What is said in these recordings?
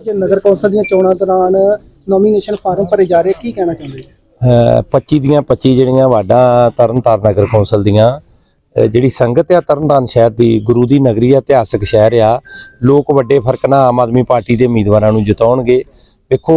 ਕਿ ਨਗਰ ਕੌਂਸਲ ਦੀਆਂ ਚੋਣਾਂ ਦੌਰਾਨ ਨੋਮੀਨੇਸ਼ਨ ਫਾਰਮ ਭਰੇ ਜਾ ਰਹੇ, ਕੀ ਕਹਿਣਾ ਚਾਹੁੰਦੇ ਅਹ 25 ਦੀਆਂ 25 ਜਿਹੜੀਆਂ ਵਾਰਡਾਂ ਤਰਨਤਾਰਨ ਨਗਰ ਕੌਂਸਲ ਦੀਆਂ ਜਿਹੜੀ ਸੰਗਤ ਆ ਤਰਨਤਾਰਨ ਸ਼ਹਿਰ ਦੀ, ਗੁਰੂ ਦੀ ਨਗਰੀ ਆ, ਇਤਿਹਾਸਕ ਸ਼ਹਿਰ ਆ, ਲੋਕ ਵੱਡੇ ਫ਼ਰਕ ਨਾਲ ਆਮ ਆਦਮੀ ਪਾਰਟੀ ਦੇ ਉਮੀਦਵਾਰਾਂ ਨੂੰ ਜਿਤਾਉਣਗੇ। ਦੇਖੋ,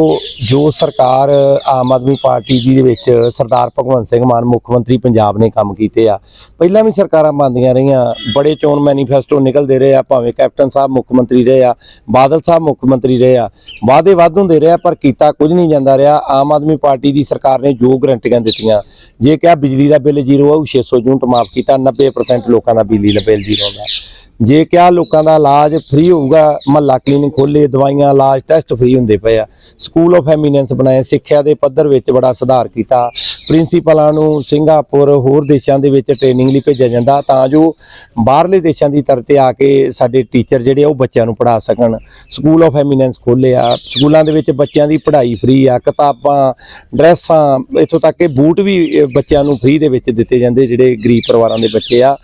ਜੋ ਸਰਕਾਰ ਆਮ ਆਦਮੀ ਪਾਰਟੀ ਦੀ ਦੇ ਵਿੱਚ ਸਰਦਾਰ ਭਗਵੰਤ ਸਿੰਘ ਮਾਨ, ਮੁੱਖ ਮੰਤਰੀ ਪੰਜਾਬ ਨੇ ਕੰਮ ਕੀਤੇ ਆ, ਪਹਿਲਾਂ ਵੀ ਸਰਕਾਰਾਂ ਬਣਦੀਆਂ ਰਹੀਆਂ, ਬੜੇ ਚੋਣ ਮੈਨੀਫੈਸਟੋ ਨਿਕਲਦੇ ਰਹੇ ਆ, ਭਾਵੇਂ ਕੈਪਟਨ ਸਾਹਿਬ ਮੁੱਖ ਮੰਤਰੀ ਰਹੇ ਆ, ਬਾਦਲ ਸਾਹਿਬ ਮੁੱਖ ਮੰਤਰੀ ਰਹੇ ਆ, ਵਾਅਦੇ ਵੱਧ ਹੁੰਦੇ ਰਹੇ ਆ, ਪਰ ਕੀਤਾ ਕੁਝ ਨਹੀਂ ਜਾਂਦਾ ਰਿਹਾ, ਆਮ ਆਦਮੀ ਪਾਰਟੀ ਦੀ ਸਰਕਾਰ ਨੇ ਜੋ ਗਰੰਟੀਆਂ ਦਿੱਤੀਆਂ, ਜੇ ਕਿਹਾ ਬਿਜਲੀ ਦਾ ਬਿੱਲ ਜ਼ੀਰੋ ਆਊ 600 ਯੂਨਿਟ ਮਾਫ ਕੀਤਾ 90% ਲੋਕਾਂ ਦਾ ਬਿਜਲੀ ਦਾ ਬਿੱਲ ਜ਼ੀਰੋ ਆਉਂਦਾ ਜੇ ਕਿਹਾ ਲੋਕਾਂ ਦਾ ਇਲਾਜ ਫ੍ਰੀ ਹੋਊਗਾ, ਮਹੱਲਾ ਕਲੀਨਿਕ ਖੋਲੇ ਦਵਾਈਆਂ, ਇਲਾਜ ਟੈਸਟ ਫ੍ਰੀ ਹੁੰਦੇ ਪਏ ਆ। ਸਕੂਲ ਆਫ ਐਮੀਨੈਂਸ ਬਣਾਏ, ਸਿੱਖਿਆ ਦੇ ਪੱਧਰ ਵਿੱਚ ਬੜਾ ਸੁਧਾਰ ਕੀਤਾ। ਪ੍ਰਿੰਸੀਪਲਾਂ ਨੂੰ ਸਿੰਗਾਪੁਰ ਹੋਰ ਦੇਸ਼ਾਂ ਦੇ ਵਿੱਚ ਟ੍ਰੇਨਿੰਗ ਲਈ ਭੇਜਿਆ ਜਾਂਦਾ ਤਾਂ ਜੋ ਬਾਹਰਲੇ ਦੇਸ਼ਾਂ ਦੀ ਤਰਤੇ ਆ ਕੇ ਸਾਡੇ ਟੀਚਰ ਜਿਹੜੇ ਆ ਉਹ ਬੱਚਿਆਂ ਨੂੰ ਪੜ੍ਹਾ ਸਕਣ। ਸਕੂਲ ਆਫ ਐਮੀਨੈਂਸ ਖੋਲੇ ਆ ਸਕੂਲਾਂ ਦੇ ਵਿੱਚ ਬੱਚਿਆਂ ਦੀ ਪੜ੍ਹਾਈ ਫ੍ਰੀ ਆ, ਕਿਤਾਬਾਂ, ਡਰੈਸਾਂ, ਇੱਥੋਂ ਤੱਕ ਕਿ ਬੂਟ ਵੀ ਬੱਚਿਆਂ ਨੂੰ ਫ੍ਰੀ ਦੇ ਵਿੱਚ ਦਿੱਤੇ ਜਾਂਦੇ ਜਿਹੜੇ ਗਰੀਬ ਪਰਿਵਾਰਾਂ ਦੇ ਬੱਚੇ ਆ।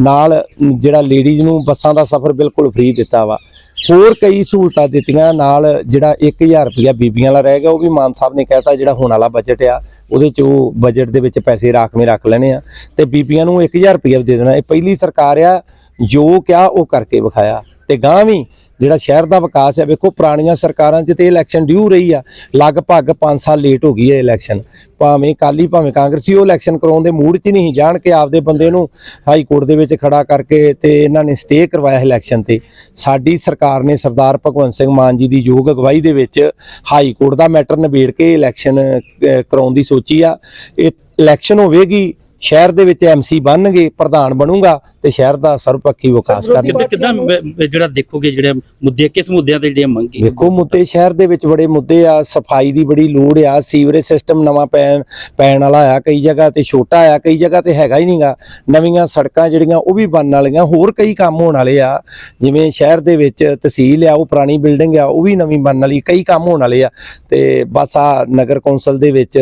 ਨਾਲ ਜਿਹੜਾ ਲੇਡੀਜ਼ ਨੂੰ ਬੱਸਾਂ ਦਾ ਸਫ਼ਰ ਬਿਲਕੁਲ ਫ੍ਰੀ ਦਿੱਤਾ ਵਾ। ਹੋਰ ਕਈ ਸਹੂਲਤਾਂ ਦਿੱਤੀਆਂ, ਨਾਲ ਜਿਹੜਾ 1000 ਰੁਪਇਆ ਬੀਬੀਆਂ ਵਾਲਾ ਰਹਿ ਗਿਆ, ਉਹ ਵੀ ਮਾਨ ਸਾਹਿਬ ਨੇ ਕਹਿਤਾ ਜਿਹੜਾ ਹੁਣ ਵਾਲਾ ਬਜਟ ਆ, ਉਹਦੇ ਚ ਉਹ ਬਜਟ ਦੇ ਵਿੱਚ ਪੈਸੇ ਰਾਖਵੇਂ ਰੱਖ ਲੈਣੇ ਆ। ਤੇ ਬੀਬੀਆਂ ਨੂੰ 1000 ਰੁਪਇਆ ਵੀ ਦੇ ਦੇਣਾ। ਇਹ ਪਹਿਲੀ ਸਰਕਾਰ ਆ, ਜੋ ਕਿਹਾ ਉਹ ਕਰਕੇ ਵਿਖਾਇਆ। ਤੇ ਗਾਂ ਵੀ ਜਿਹੜਾ ਸ਼ਹਿਰ ਦਾ ਵਿਕਾਸ ਹੈ, ਵੇਖੋ ਪੁਰਾਣੀਆਂ ਸਰਕਾਰਾਂ 'ਚ ਤੇ ਇਲੈਕਸ਼ਨ ਡਿਊ ਰਹੀ ਆ। ਲਗਭਗ 5 ਸਾਲ ਲੇਟ ਹੋ ਗਈ ਹੈ ਇਲੈਕਸ਼ਨ ਭਾਵੇਂ ਕਾਲੀ ਭਾਵੇਂ ਕਾਂਗਰਸੀ, ਉਹ ਇਲੈਕਸ਼ਨ ਕਰਾਉਣ ਦੇ ਮੂਡ 'ਚ ਨਹੀਂ, ਜਾਣ ਕੇ ਆਪਦੇ ਬੰਦੇ ਨੂੰ ਹਾਈ ਕੋਰਟ ਦੇ ਵਿੱਚ ਖੜਾ ਕਰਕੇ ਤੇ ਇਹਨਾਂ ਨੇ ਸਟੇ ਕਰਵਾਇਆ ਇਲੈਕਸ਼ਨ ਤੇ। ਸਾਡੀ ਸਰਕਾਰ ਨੇ ਸਰਦਾਰ ਭਗਵੰਤ ਸਿੰਘ ਮਾਨ ਜੀ ਦੀ ਯੋਗ ਅਗਵਾਈ ਦੇ ਵਿੱਚ ਹਾਈ ਕੋਰਟ ਦਾ ਮੈਟਰ ਨਿਬੇੜ ਕੇ ਇਲੈਕਸ਼ਨ ਕਰਾਉਣ ਦੀ ਸੋਚੀ ਆ। ਇਹ ਇਲੈਕਸ਼ਨ ਹੋਵੇਗੀ, ਸ਼ਹਿਰ ਦੇ ਵਿੱਚ ਐਮਸੀ ਬਣਨਗੇ, ਪ੍ਰਧਾਨ ਬਣੂਗਾ। ਤੇ ਸ਼ਹਿਰ ਦਾ ਸਰਬਪੱਖੀ ਵਿਕਾਸ ਕਰਨਗੇ ਕਿੱਦਾਂ ਜਿਹੜਾ ਦੇਖੋਗੇ ਜਿਹੜੇ ਮੁੱਦੇ ਕਿਸ ਮੁੱਦਿਆਂ ਤੇ ਜਿਹੜੀਆਂ ਮੰਗੀ ਵੇਖੋ ਮੁੱਦੇ ਸ਼ਹਿਰ ਦੇ ਵਿੱਚ ਬੜੇ ਮੁੱਦੇ ਆ ਸਫ਼ਾਈ ਦੀ ਬੜੀ ਲੋੜ ਆ ਸੀਵਰੇਜ ਸਿਸਟਮ ਨਵਾਂ ਪੈਣ ਪੈਣ ਵਾਲਾ ਆ ਕਈ ਜਗ੍ਹਾ ਤੇ ਛੋਟਾ ਆ ਕਈ ਜਗ੍ਹਾ ਤੇ ਹੈਗਾ ਹੀ ਨਹੀਂਗਾ। ਨਵੀਆਂ ਸੜਕਾਂ ਜਿਹੜੀਆਂ ਉਹ ਵੀ ਬਣਨ ਵਾਲੀਆਂ ਹੋਰ ਕਈ ਕੰਮ ਹੋਣ ਵਾਲੇ ਆ। ਜਿਵੇਂ ਸ਼ਹਿਰ ਦੇ ਵਿੱਚ ਤਹਿਸੀਲ ਆ ਉਹ ਪੁਰਾਣੀ ਬਿਲਡਿੰਗ ਆ ਉਹ ਵੀ ਨਵੀਂ ਬਣਨ ਵਾਲੀ ਕਈ ਕੰਮ ਹੋਣ ਵਾਲੇ ਆ। ਤੇ ਬਸ ਆ ਨਗਰ ਕੌਂਸਲ ਦੇ ਵਿੱਚ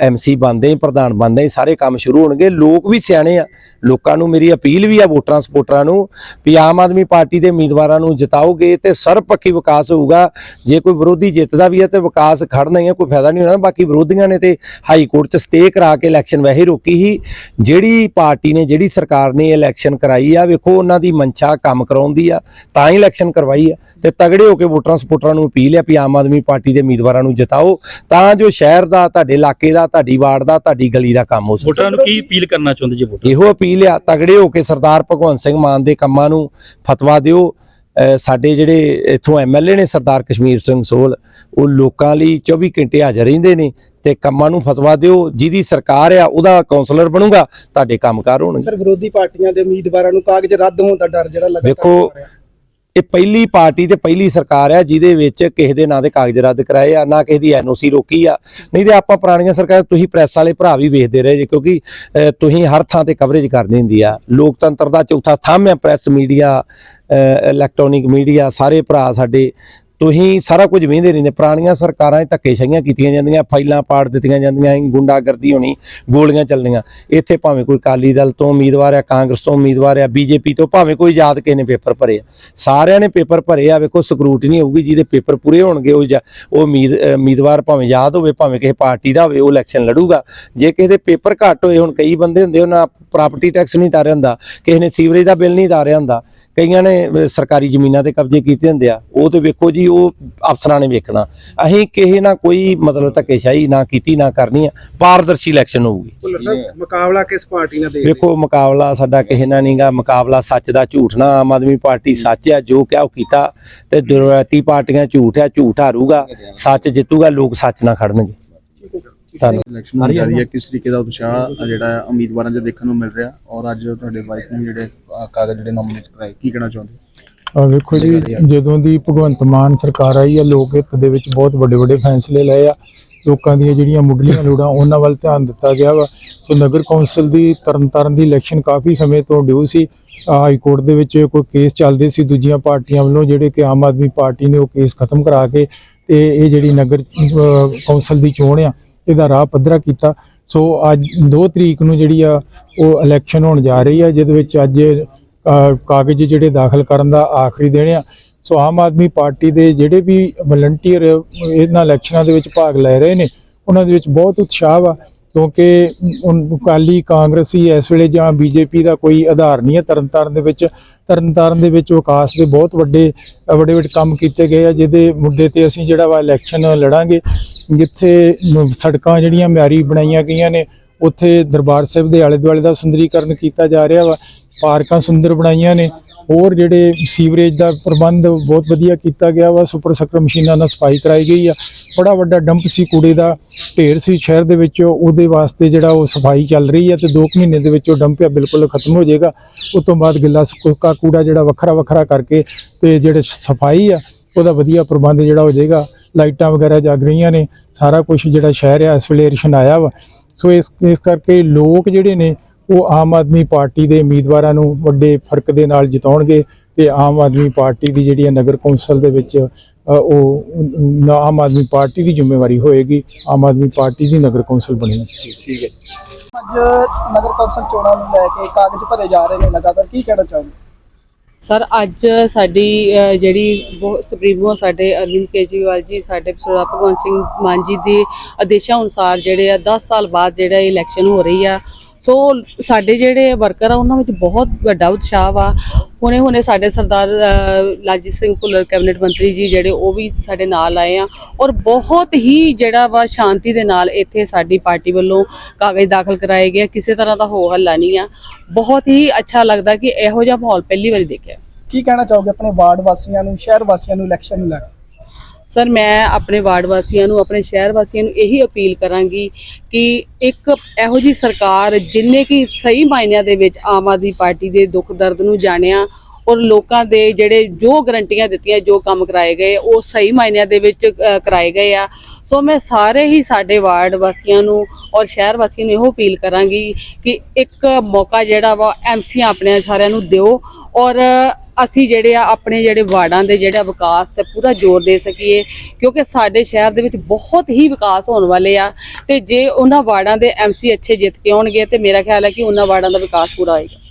ਐਮਸੀ ਬਣਦੇ ਪ੍ਰਧਾਨ ਬਣਦੇ ਸਾਰੇ ਕੰਮ ਸ਼ੁਰੂ ਹੋਣਗੇ। ਲੋਕ ਵੀ ਸਿਆਣੇ ਆ। ਲੋਕਾਂ ਨੂੰ ਮੇਰੀ ਅਪੀਲ ਵੀ ਆ ਵੋਟਰਾਂ ਸਪੋਰਟਰਾਂ ਨੂੰ ਵੀ ਆਮ ਆਦਮੀ ਪਾਰਟੀ ਦੇ ਉਮੀਦਵਾਰਾਂ ਨੂੰ ਜਿਤਾਓਗੇ ਤੇ ਸਰਬਪੱਖੀ ਵਿਕਾਸ ਹੋਊਗਾ। ਜੇ ਕੋਈ ਵਿਰੋਧੀ ਜਿੱਤਦਾ ਵੀ ਹੈ ਤੇ ਵਿਕਾਸ ਖੜਨਾ ਹੀ ਹੈ ਕੋਈ ਫਾਇਦਾ ਨਹੀਂ ਹੋਣਾ। ਬਾਕੀ ਵਿਰੋਧੀਆਂ ਨੇ ਤੇ ਹਾਈ ਕੋਰਟ 'ਚ ਸਟੇ ਕਰਾ ਕੇ ਇਲੈਕਸ਼ਨ ਵੈਸੇ ਰੋਕੀ ਸੀ। ਜਿਹੜੀ ਪਾਰਟੀ ਨੇ ਜਿਹੜੀ ਸਰਕਾਰ ਨੇ ਇਲੈਕਸ਼ਨ ਕਰਾਈ ਆ ਵੇਖੋ ਉਹਨਾਂ ਦੀ ਮਨਸ਼ਾ ਕੰਮ ਕਰਾਉਂਦੀ ਆ ਤਾਂ ਹੀ ਇਲੈਕਸ਼ਨ ਕਰਵਾਈ ਆ। ਤੇ ਤਗੜੇ ਹੋ ਕੇ ਵੋਟਰਾਂ ਸਪੋਰਟਰਾਂ ਨੂੰ ਅਪੀਲ ਆ ਵੀ ਆਮ ਆਦਮੀ ਪਾਰਟੀ ਦੇ ਉਮੀਦਵਾਰਾਂ ਨੂੰ ਜਿਤਾਓ। ਤਾਂ ਜੋ ਸ਼ਹਿਰ ਦਾ ਤੁਹਾਡੇ ਇਲਾਕੇ ਦਾ ਤੁਹਾਡੀ ਵਾਰਡ ਦਾ ਤੁਹਾਡੀ ਗਲੀ ਦਾ ਕੰਮ ਹੋ ਸਕੇ। ਵੋਟਰਾਂ ਨੂੰ ਕੀ ਅਪੀਲ ਕਰਨਾ ਚਾਹੁੰਦੇ ਜੀ ਵੋਟਰ? ਇਹੋ ਅਪੀਲ ਆ ਤਗੜੇ ਹੋ ਕੇ ਸਰਦਾਰ ਭਗਵੰਤ ਸਿੰਘ ਮਾਨ ਦੇ ਕੰਮਾਂ ਨੂੰ ਫਤਵਾ ਦਿਓ। ਸਾਡੇ ਜਿਹੜੇ ਇੱਥੋਂ ਐਮਐਲਏ ਨੇ ਸਰਦਾਰ ਕਸ਼ਮੀਰ ਸਿੰਘ ਸੋਲ ਉਹ ਲੋਕਾਂ ਲਈ 24 ਘੰਟੇ ਹਾਜ਼ਰ ਰਹਿੰਦੇ ਨੇ ਤੇ ਕੰਮਾਂ ਨੂੰ ਫਤਵਾ ਦਿਓ। ਜਿਹਦੀ ਸਰਕਾਰ ਆ ਉਹਦਾ ਕਾਉਂਸਲਰ ਬਣੂਗਾ ਤੁਹਾਡੇ ਕੰਮਕਾਰ ਹੋਣਗੇ। ਸਰ ਵਿਰੋਧੀ ਪਾਰਟੀਆਂ ਦੇ ਉਮੀਦਵਾਰਾਂ ਨੂੰ ਕਾਗਜ਼ ਰੱਦ ਹੋਣ ਦਾ ਡਰ ਜਿਹੜਾ ਲਗਾਤਾਰ ਰਿਹਾ। ਇਹ ਪਹਿਲੀ ਪਾਰਟੀ ਤੇ ਪਹਿਲੀ ਸਰਕਾਰ ਹੈ ਜਿਹਦੇ ਵਿੱਚ ਕਿਸੇ ਦੇ ਨਾਂ ਦੇ ਕਾਗਜ਼ ਰੱਦ ਕਰਾਏ ਆ ਨਾ ਕਿਸੇ ਦੀ ਐਨਓਸੀ ਰੋਕੀ ਆ। ਨਹੀਂ ਤੇ ਆਪਾਂ ਪੁਰਾਣੀਆਂ ਸਰਕਾਰਾਂ ਤੁਸੀਂ ਪ੍ਰੈਸ ਵਾਲੇ ਭਰਾ ਵੀ ਵੇਖਦੇ ਰਹੇ ਜੇ ਕਿਉਂਕਿ ਅਹ, ਤੁਸੀਂ ਹਰ ਥਾਂ ਤੇ ਕਵਰੇਜ ਕਰਨੀ ਹੁੰਦੀ ਆ। ਲੋਕਤੰਤਰ ਦਾ ਚੌਥਾ ਥੰਮ ਹੈ ਪ੍ਰੈਸ ਮੀਡੀਆ ਇਲੈਕਟ੍ਰੋਨਿਕ ਮੀਡੀਆ ਸਾਰੇ ਭਰਾ ਸਾਡੇ ਤੁਸੀਂ ਸਾਰਾ ਕੁਝ ਵੇਂਦੇ ਰਹਿੰਦੇ, ਪੁਰਾਣੀਆਂ ਸਰਕਾਰਾਂ 'ਚ ਧੱਕੇਸ਼ਾਹੀਆਂ ਕੀਤੀਆਂ ਜਾਂਦੀਆਂ, ਫਾਈਲਾਂ ਪਾੜ ਦਿੱਤੀਆਂ ਜਾਂਦੀਆਂ ਗੁੰਡਾਗਰਦੀ ਹੋਣੀ, ਗੋਲੀਆਂ ਚੱਲਣੀਆਂ। ਇੱਥੇ ਭਾਵੇਂ ਕੋਈ ਕਾਲੀ ਦਲ ਤੋਂ ਉਮੀਦਵਾਰ ਆ, ਕਾਂਗਰਸ ਤੋਂ ਉਮੀਦਵਾਰ ਆ, ਬੀਜੇਪੀ ਤੋਂ ਭਾਵੇਂ ਕੋਈ ਯਾਦ ਕਿਸੇ ਨੇ ਪੇਪਰ ਭਰੇ ਆ। ਸਾਰਿਆਂ ਨੇ ਪੇਪਰ ਭਰੇ ਆ, ਵੇਖੋ ਸਕਰੂਟਨੀ ਹੋਊਗੀ, ਜਿਹਦੇ ਪੇਪਰ ਪੂਰੇ ਹੋਣਗੇ, ਉਹ ਉਹ ਉਮੀਦ ਉਮੀਦਵਾਰ ਭਾਵੇਂ ਯਾਦ ਹੋਵੇ, ਭਾਵੇਂ ਕਿਸੇ ਪਾਰਟੀ ਦਾ ਹੋਵੇ, ਉਹ ਇਲੈਕਸ਼ਨ ਲੜੂਗਾ। ਜੇ ਕਿਸੇ ਦੇ ਪੇਪਰ ਘੱਟ ਹੋਏ, ਹੁਣ ਕਈ ਬੰਦੇ ਹੁੰਦੇ, ਉਹਨਾਂ ਪ੍ਰਾਪਰਟੀ ਟੈਕਸ ਨਹੀਂ ਤਾਰਿਆ ਹੁੰਦਾ, ਕਿਸੇ ਨੇ ਸੀਵਰੇਜ ਦਾ ਬਿੱਲ ਨਹੀਂ ਤਾਰਿਆ ਹੁੰਦਾ ਕਈਆਂ ਨੇ ਸਰਕਾਰੀ ਜ਼ਮੀਨਾਂ ਤੇ ਕਬਜ਼ੇ ਕੀਤੇ ਹੁੰਦੇ ਆ। ਉਹ ਤੇ ਵੇਖੋ ਜੀ ਉਹ ਅਫਸਰਾਂ ਨੇ ਵੇਖਣਾ। ਅਸੀਂ ਕਿਸੇ ਨਾਲ ਕੋਈ ਮਤਲਬ ਧੱਕੇਸ਼ਾਹੀ ਨਾ ਕੀਤੀ ਨਾ ਕਰਨੀ ਆ। ਪਾਰਦਰਸ਼ੀ ਇਲੈਕਸ਼ਨ ਹੋਊਗੀ। ਮੁਕਾਬਲਾ ਕਿਸ ਪਾਰਟੀ ਨਾਲ ਦੇ ਵੇਖੋ ਮੁਕਾਬਲਾ ਸਾਡਾ ਕਿਸੇ ਨਾਲ ਨਹੀਂਗਾ ਮੁਕਾਬਲਾ ਸੱਚ ਦਾ ਝੂਠ ਨਾ ਆਮ ਆਦਮੀ ਪਾਰਟੀ ਸੱਚ ਆ ਜੋ ਕਿਹਾ ਉਹ ਕੀਤਾ। ਤੇ ਦੁਰਵੈਤੀ ਪਾਰਟੀਆਂ ਝੂਠ ਆ ਝੂਠ ਹਾਰੂਗਾ। ਸੱਚ ਜਿੱਤੂਗਾ ਲੋਕ ਸੱਚ ਨਾਲ ਖੜਨਗੇ। ਇਲੈਕਸ਼ਨ ਹੋਣ ਜਾ ਰਹੀ ਹੈ ਕਿਸ ਤਰੀਕੇ ਦਾ ਉਤਸ਼ਾਹ ਜਿਹੜਾ ਉਮੀਦਵਾਰਾਂ 'ਚ ਦੇਖਣ ਨੂੰ ਮਿਲ ਰਿਹਾ। ਔਰ ਅੱਜ ਤੁਹਾਡੇ ਵਾਈਫ ਨੇ ਜਿਹੜੇ ਅਹ, ਕਾਗਜ਼ ਜਿਹੜੇ ਨੋਮੀਨੇਟ ਕਰਾਏ ਕੀ ਕਹਿਣਾ ਚਾਹੁੰਦੇ? ਆ ਵੇਖੋ ਜੀ ਜਦੋਂ ਦੀ ਭਗਵੰਤ ਮਾਨ ਸਰਕਾਰ ਆਈ ਆ ਲੋਕ ਹਿੱਤ ਦੇ ਵਿੱਚ ਬਹੁਤ ਵੱਡੇ ਵੱਡੇ ਫੈਸਲੇ ਲਏ ਆ। ਲੋਕਾਂ ਦੀਆਂ ਜਿਹੜੀਆਂ ਮੁੱਢਲੀਆਂ ਲੋੜਾਂ ਉਹਨਾਂ ਵੱਲ ਧਿਆਨ ਦਿੱਤਾ ਗਿਆ ਵਾ। ਸੋ ਨਗਰ ਕੌਂਸਲ ਦੀ ਤਰਨਤਾਰਨ ਦੀ ਇਲੈਕਸ਼ਨ ਕਾਫੀ ਸਮੇਂ ਤੋਂ ਡਿਊ ਸੀ। ਆ, ਹਾਈ ਕੋਰਟ ਦੇ ਵਿੱਚ ਕੋਈ ਕੇਸ ਚੱਲਦੇ ਸੀ ਦੂਜੀਆਂ ਪਾਰਟੀਆਂ ਵੱਲੋਂ ਜਿਹੜੇ ਕਿ ਆਮ ਆਦਮੀ ਪਾਰਟੀ ਨੇ ਉਹ ਕੇਸ ਖਤਮ ਕਰਾ ਕੇ ਤੇ ਇਹ ਜਿਹੜੀ ਨਗਰ ਅ, ਕੌਂਸਲ ਦੀ ਚੋਣ ਆ ਇਹਦਾ ਰਾਹ ਪੱਧਰਾ ਕੀਤਾ। ਸੋ ਅੱਜ 2 ਤਰੀਕ ਨੂੰ ਜਿਹੜੀ ਆ, ਉਹ ਇਲੈਕਸ਼ਨ ਹੋਣ ਜਾ ਰਹੀ ਆ, ਜਿਹਦੇ ਵਿੱਚ ਅੱਜ ਕਾਗਜ਼ ਜਿਹੜੇ ਦਾਖਲ ਕਰਨ ਦਾ ਆਖਰੀ ਦਿਨ ਆ। ਸੋ ਆਮ ਆਦਮੀ ਪਾਰਟੀ ਦੇ ਜਿਹੜੇ ਵੀ ਵਲੰਟੀਅਰ ਇਹਨਾਂ ਇਲੈਕਸ਼ਨਾਂ ਦੇ ਵਿੱਚ ਭਾਗ ਲੈ ਰਹੇ ਨੇ, ਉਹਨਾਂ ਦੇ ਵਿੱਚ ਬਹੁਤ ਉਤਸ਼ਾਹ ਵਾ। ਕਿਉਂਕਿ ਉਨ- ਅਕਾਲੀ ਕਾਂਗਰਸੀ ਇਸ ਵੇਲੇ ਜਾਂ ਬੀਜੇਪੀ ਦਾ ਕੋਈ ਆਧਾਰ ਨਹੀਂ ਹੈ। ਤਰਨਤਾਰਨ ਦੇ ਵਿੱਚ, ਤਰਨਤਾਰਨ ਦੇ ਵਿੱਚ ਵਿਕਾਸ ਦੇ ਬਹੁਤ ਵੱਡੇ ਵੱਡੇ ਵੱਡੇ ਕੰਮ ਕੀਤੇ ਗਏ ਆ, ਜਿਹਦੇ ਮੁੱਦੇ ਤੇ ਅਸੀਂ ਜਿਹੜਾ ਵਾ ਇਲੈਕਸ਼ਨ ਲੜਾਂਗੇ। ਜਿੱਥੇ ਸੜਕਾਂ ਜਿਹੜੀਆਂ ਮਿਆਰੀ ਬਣਾਈਆਂ ਗਈਆਂ ਨੇ, ਉੱਥੇ ਦਰਬਾਰ ਸਾਹਿਬ ਦੇ ਆਲੇ ਦੁਆਲੇ ਦਾ ਸੁੰਦਰੀਕਰਨ ਕੀਤਾ ਜਾ ਰਿਹਾ ਵਾ। ਪਾਰਕਾਂ ਸੁੰਦਰ ਬਣਾਈਆਂ ਨੇ। ਹੋਰ ਜਿਹੜੇ ਸੀਵਰੇਜ ਦਾ ਪ੍ਰਬੰਧ ਬਹੁਤ ਵਧੀਆ ਕੀਤਾ ਗਿਆ ਵਾ, ਸੁਪਰ ਸਕਰ ਮਸ਼ੀਨਾਂ ਨਾਲ ਸਫ਼ਾਈ ਕਰਾਈ ਗਈ ਆ। ਬੜਾ ਵੱਡਾ ਡੰਪ ਸੀ ਕੂੜੇ ਦਾ, ਢੇਰ ਸੀ ਸ਼ਹਿਰ ਦੇ ਵਿੱਚ, ਉਹਦੇ ਵਾਸਤੇ ਜਿਹੜਾ ਉਹ ਸਫ਼ਾਈ ਚੱਲ ਰਹੀ ਹੈ ਤੇ 2 ਮਹੀਨੇ ਦੇ ਵਿੱਚ ਉਹ ਡੰਪ ਆ, ਬਿਲਕੁਲ ਖਤਮ ਹੋ ਜਾਏਗਾ। ਉਸ ਤੋਂ ਬਾਅਦ ਗਿੱਲਾ ਸੁੱਕਾ ਕੂੜਾ ਜਿਹੜਾ ਵੱਖਰਾ ਵੱਖਰਾ ਕਰਕੇ ਤੇ ਜਿਹੜੇ ਸਫ਼ਾਈ ਆ, ਉਹਦਾ ਵਧੀਆ ਪ੍ਰਬੰਧ ਜਿਹੜਾ ਹੋ ਜਾਏਗਾ। ਲਾਈਟਾਂ ਵਗੈਰਾ ਜਗ ਰਹੀਆਂ ਨੇ, ਸਾਰਾ ਕੁਝ ਜਿਹੜਾ ਸ਼ਹਿਰ ਆ, ਇਸ ਵੇਲੇ ਰਸ਼ਨ ਆਇਆ ਵਾ। ਸੋ ਇਸ ਇਸ ਕਰਕੇ ਲੋਕ ਜਿਹੜੇ ਨੇ ਉਹ ਆਮ ਆਦਮੀ ਪਾਰਟੀ ਦੇ ਉਮੀਦਵਾਰਾਂ ਨੂੰ ਵੱਡੇ ਫ਼ਰਕ ਦੇ ਨਾਲ ਜਿਤਾਉਣਗੇ ਤੇ ਆਮ ਆਦਮੀ ਪਾਰਟੀ ਦੀ ਜਿਹੜੀ ਹੈ ਨਗਰ ਕੌਂਸਲ ਦੇ ਵਿੱਚ ਉਹ ਆਮ ਆਦਮੀ ਪਾਰਟੀ ਦੀ ਜ਼ਿੰਮੇਵਾਰੀ ਹੋਏਗੀ ਆਮ ਆਦਮੀ ਪਾਰਟੀ ਦੀ ਨਗਰ ਕੌਂਸਲ ਬਣੇਗੀ। ਠੀਕ ਹੈ। ਅੱਜ ਨਗਰ ਕੌਂਸਲ ਚੋਣਾਂ ਨੂੰ ਲੈ ਕੇ ਕਾਗਜ਼ ਭਰੇ ਜਾ ਰਹੇ ਨੇ ਲਗਾਤਾਰ ਕੀ ਕਹਿਣਾ ਚਾਹੋਗੇ? ਸਰ ਅੱਜ ਸਾਡੀ ਜਿਹੜੀ ਬਹੁਤ ਸੁਪਰੀਮੋ ਸਾਡੇ ਅਰਵਿੰਦ ਕੇਜਰੀਵਾਲ ਜੀ ਸਾਡੇ ਸਰਦਾਰ ਭਗਵੰਤ ਸਿੰਘ ਮਾਨ ਜੀ ਦੇ ਆਦੇਸ਼ਾਂ ਅਨੁਸਾਰ ਜਿਹੜੇ ਆ 10 ਸਾਲ ਬਾਅਦ ਜਿਹੜਾ ਇਲੈਕਸ਼ਨ ਹੋ ਰਹੀ ਆ ਸੋ ਸਾਡੇ ਜਿਹੜੇ ਵਰਕਰ ਆ ਉਹਨਾਂ ਵਿੱਚ ਬਹੁਤ ਵੱਡਾ ਉਤਸ਼ਾਹ ਵਾ। ਹੁਣੇ ਹੁਣੇ ਸਾਡੇ ਸਰਦਾਰ ਅ, ਸਿੰਘ ਭੁੱਲਰ ਕੈਬਨਿਟ ਮੰਤਰੀ ਜੀ ਜਿਹੜੇ ਉਹ ਵੀ ਸਾਡੇ ਨਾਲ ਆਏ ਆ। ਔਰ ਬਹੁਤ ਹੀ ਜਿਹੜਾ ਵਾ ਸ਼ਾਂਤੀ ਦੇ ਨਾਲ ਇੱਥੇ ਸਾਡੀ ਪਾਰਟੀ ਵੱਲੋਂ ਕਾਗਜ਼ ਦਾਖਲ ਕਰਾਏ ਗਏ ਕਿਸੇ ਤਰ੍ਹਾਂ ਦਾ ਹੋ ਹੱਲਾ ਨਹੀਂ ਆ। ਬਹੁਤ ਹੀ ਅੱਛਾ ਲੱਗਦਾ ਕਿ ਇਹੋ ਜਿਹਾ ਮਾਹੌਲ ਪਹਿਲੀ ਵਾਰੀ ਦੇਖਿਆ। ਕੀ ਕਹਿਣਾ ਚਾਹੋਗੇ ਆਪਣੇ ਵਾਰਡ ਵਾਸੀਆਂ ਨੂੰ ਸ਼ਹਿਰ ਵਾਸੀਆਂ ਨੂੰ ਇਲੈਕਸ਼ਨ ਨੂੰ ਲੈ ਕੇ? ਸਰ ਮੈਂ ਆਪਣੇ ਵਾਰਡ ਵਾਸੀਆਂ ਨੂੰ ਆਪਣੇ ਸ਼ਹਿਰ ਵਾਸੀਆਂ ਨੂੰ ਇਹੀ ਅਪੀਲ ਕਰਾਂਗੀ ਕਿ ਇੱਕ ਇਹੋ ਜੀ ਸਰਕਾਰ ਜਿਨੇ ਕਿ ਸਹੀ ਮਾਇਨਿਆਂ ਦੇ ਵਿੱਚ ਆਮ ਆਦਮੀ ਪਾਰਟੀ ਦੇ ਦੁੱਖ ਦਰਦ ਨੂੰ ਜਾਣਿਆ ਔਰ ਲੋਕਾਂ ਦੇ ਜਿਹੜੇ ਜੋ ਗਰੰਟੀਆਂ ਦਿੱਤੀਆਂ ਜੋ ਕੰਮ ਕਰਾਏ ਗਏ ਉਹ ਸਹੀ ਮਾਇਨਿਆਂ ਦੇ ਵਿੱਚ ਅ, ਕਰਾਏ ਗਏ ਆ। ਸੋ ਮੈਂ ਸਾਰੇ ਹੀ ਸਾਡੇ ਵਾਰਡ ਵਾਸੀਆਂ ਨੂੰ ਔਰ ਸ਼ਹਿਰ ਵਾਸੀਆਂ ਨੂੰ ਇਹੋ ਅਪੀਲ ਕਰਾਂਗੀ ਕਿ ਇੱਕ ਮੌਕਾ ਜਿਹੜਾ ਵਾ ਐਮਸੀਆਂ ਆਪਣੇ ਸਾਰਿਆਂ ਨੂੰ ਦਿਓ ਔਰ ਅਸੀਂ ਜਿਹੜੇ ਆ ਆਪਣੇ ਜਿਹੜੇ ਵਾਰਡਾਂ ਦੇ ਜਿਹੜਾ ਵਿਕਾਸ ਤੇ ਪੂਰਾ ਜ਼ੋਰ ਦੇ ਸਕੀਏ, ਕਿਉਂਕਿ ਸਾਡੇ ਸ਼ਹਿਰ ਦੇ ਵਿੱਚ ਬਹੁਤ ਹੀ ਵਿਕਾਸ ਹੋਣ ਵਾਲੇ ਆ ਤੇ ਜੇ ਉਹਨਾਂ ਵਾਰਡਾਂ ਦੇ ਐਮਸੀ ਅੱਛੇ ਜਿੱਤ ਕੇ ਆਉਣਗੇ ਤੇ ਮੇਰਾ ਖਿਆਲ ਹੈ ਕਿ ਉਹਨਾਂ ਵਾਰਡਾਂ ਦਾ ਵਿਕਾਸ ਪੂਰਾ ਹੋਏਗਾ।